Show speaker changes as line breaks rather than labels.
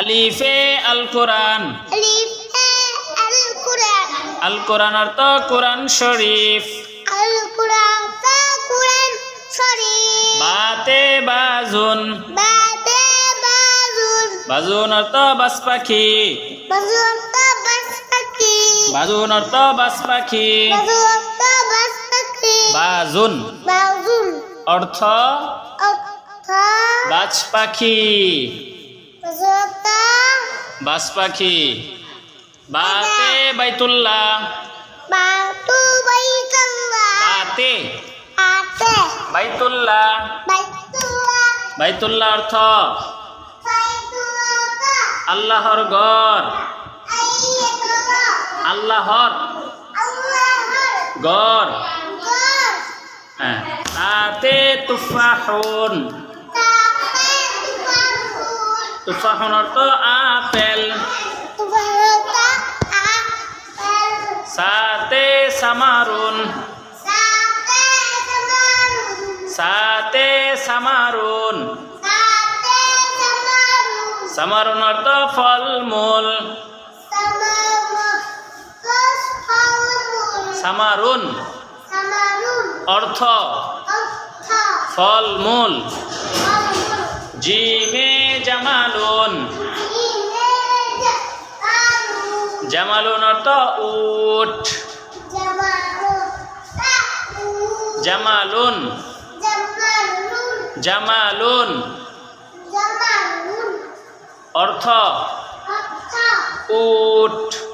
আলিফে আল কোরআন আল কোরআন অর্থ কোরআন শরীফ। বাতে বাজুন। বাজুন। অর্থ বাস পাখি বাজুন অর্থ বাস পাখি বাজুন। অর্থ বাজ পাখি বাস বাতে বাইতুল্লাহ।
বাতু বাইতুল্লাহ।
বাতে।
আতে
বাইতুল্লাহ।
বাইতুল্লাহ।
বাইতুল্লাহ অর্থ
বাইতুল্লাহ।
আল্লাহর ঘর। আল্লাহর ঘর। হ্যাঁ। তুফাহুন অর্থ আপেল। সাতে সামারুন। সাতে সামারুন। সামারুন অর্থ ফলমূল। সামারুন অর্থ ফলমূল। জিমে জামালুন। জামালুন অর্থ উট জামালুন। জামালুন। অর্থ উট